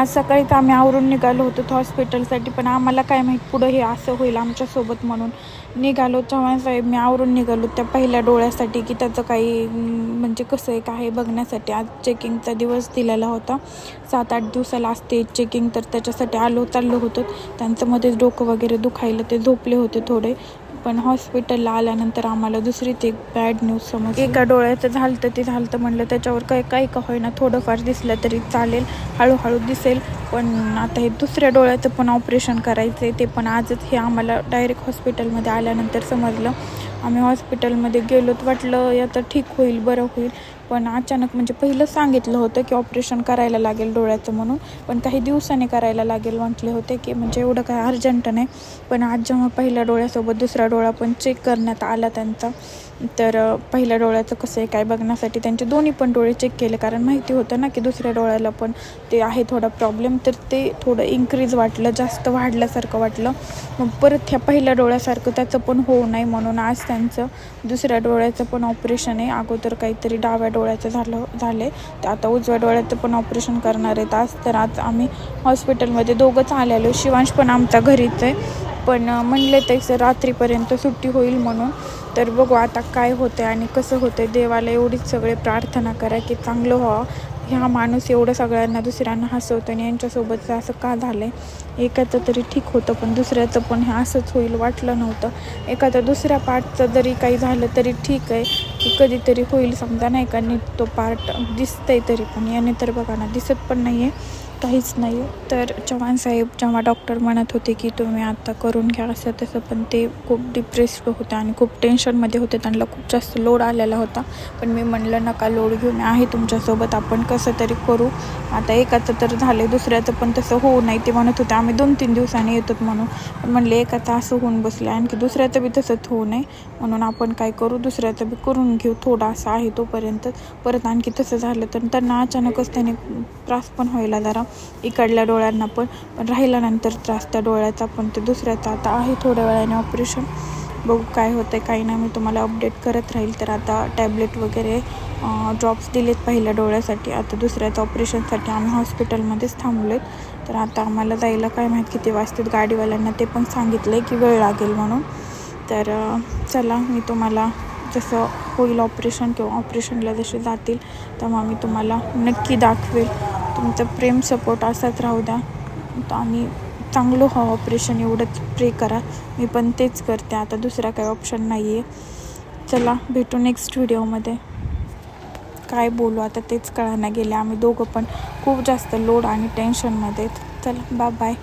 आज सकाळी तर आम्ही आवरून निघालो होतो हॉस्पिटलसाठी पण आम्हाला काय माहीत पुढं हे असं होईल आमच्यासोबत म्हणून. निघालो चव्हाणसाहेब मी आवरून निघालो त्या पहिल्या डोळ्यासाठी की त्याचं काही म्हणजे कसं आहे काय बघण्यासाठी. आज चेकिंगचा दिवस दिलेला होता. सात आठ दिवसाला असते चेकिंग तर त्याच्यासाठी आलो चाललो होतो. त्यांचं मध्येच डोकं वगैरे दुखायलं ते झोपले होते थोडे. पण हॉस्पिटलला आल्यानंतर आम्हाला दुसरी ते बॅड न्यूज समज एका डोळ्याचं झालं तर ते झालं तर म्हणलं त्याच्यावर काय काय का होईना थोडंफार दिसलं तरी चालेल हळूहळू दिसेल. पण आता हे दुसऱ्या डोळ्याचं पण ऑपरेशन करायचं आहे ते पण आजच हे आम्हाला डायरेक्ट हॉस्पिटलमध्ये आल्यानंतर समजलं. आम्ही हॉस्पिटलमध्ये गेलो वाटलं या तर ठीक होईल बरं होईल. पण अचानक म्हणजे पहिलं सांगितलं होतं की ऑपरेशन करायला लागेल डोळ्याचं म्हणून. पण काही दिवसांनी करायला लागेल म्हटले होते की म्हणजे एवढं काय अर्जंट नाही. पण आज जेव्हा पहिल्या डोळ्यासोबत दुसरा डोळा पण चेक करण्यात आला त्यांचा. तर पहिल्या डोळ्याचं कसं आहे काय बघण्यासाठी त्यांचे दोन्ही पण डोळे चेक केले. कारण माहिती होतं ना की दुसऱ्या डोळ्याला पण ते आहे थोडा प्रॉब्लेम तर ते थोडं इन्क्रीज वाटलं जास्त वाढल्यासारखं वाटलं. मग परत ह्या पहिल्या डोळ्यासारखं त्याचं पण होऊ नये म्हणून आज त्यांचं दुसऱ्या डोळ्याचं पण ऑपरेशन आहे. अगोदर काहीतरी डाव्या डोळ्याचं झालं झाले तर आता उजव्या डोळ्याचं पण ऑपरेशन करणार आहेत आज. तर आज आम्ही हॉस्पिटलमध्ये दोघंच आलेलो. शिवांश पण आमचा घरीच आहे. पण म्हणले म्हणले सर रात्रीपर्यंत सुट्टी होईल म्हणून. तर बघू आता काय होतं आणि कसं होतं देवाला एवढीच सगळे प्रार्थना करा की चांगलं व्हावं. ह्या माणूस एवढं सगळ्यांना दुसऱ्यांना हसवतो आणि यांच्यासोबतचं असं का झालं आहे एकाचं तरी ठीक होतं पण दुसऱ्याचं पण हे असंच होईल वाटलं नव्हतं. एखादं दुसऱ्या पार्टचं जरी काही झालं तरी ठीक आहे. की कधीतरी होईल समजा नाही का? नीट तो पार्ट दिसतंय तरी पण. याने तर बघा ना दिसत पण नाही आहे काहीच नाही तर चव्हाण साहेब जेव्हा डॉक्टर म्हणत होते की तुम्ही आता करून घ्या असं तसं पण ते खूप डिप्रेस्ड होते आणि खूप टेन्शनमध्ये होते. त्यांना खूप जास्त लोड आलेला होता. पण मी म्हणलं नका लोड घेऊन आहे तुमच्यासोबत. आपण कसं तरी करू. आता एकाचं तर झालं दुसऱ्याचं पण तसं होऊ नाही. ते म्हणत होते आम्ही दोन तीन दिवसांनी येतो म्हणून. पण म्हणले एकाचं असं होऊन बसलं आणखी दुसऱ्याचं बी तसंच होऊ नये. म्हणून आपण काय करू? दुसऱ्याचं बी करून घेऊ थोडा असा आहे तोपर्यंत. परत आणखी तसं झालं तर त्यांना अचानकच त्याने त्रास पण व्हायला जरा इकडल्या डोळ्यांना पण. पण राहिल्यानंतर त्रास त्या डोळ्याचा पण ते दुसऱ्याचा. आता आहे थोड्या वेळाने ऑपरेशन. बघू काय होतं आहे काही नाही. मी तुम्हाला अपडेट करत राहील. तर आता टॅबलेट वगैरे ड्रॉप्स दिलेत पहिल्या डोळ्यासाठी. आता दुसऱ्याचं ऑपरेशनसाठी आम्ही हॉस्पिटलमध्येच थांबलोत तर आता आम्हाला जायला काय माहीत किती वाजतात. गाडीवाल्यांना ते पण सांगितलं आहे की वेळ लागेल म्हणून. तर चला मी तुम्हाला जसं होईल ऑपरेशन किंवा ऑपरेशनला जसे जातील तेव्हा मी तुम्हाला नक्की दाखवेल. तुमचं प्रेम सपोर्ट असाच राहू द्या. तर आणि चांगलं हो ऑपरेशन एवढंच प्रे करा. मी पण तेच करते. आता दुसरा काही ऑप्शन नाही आहे चला भेटू नेक्स्ट व्हिडिओमध्ये काय बोलू आता तेच कळायला गेले. आम्ही दोघं पण खूप जास्त लोड आणि टेन्शनमध्ये आहेत. चला बा बाय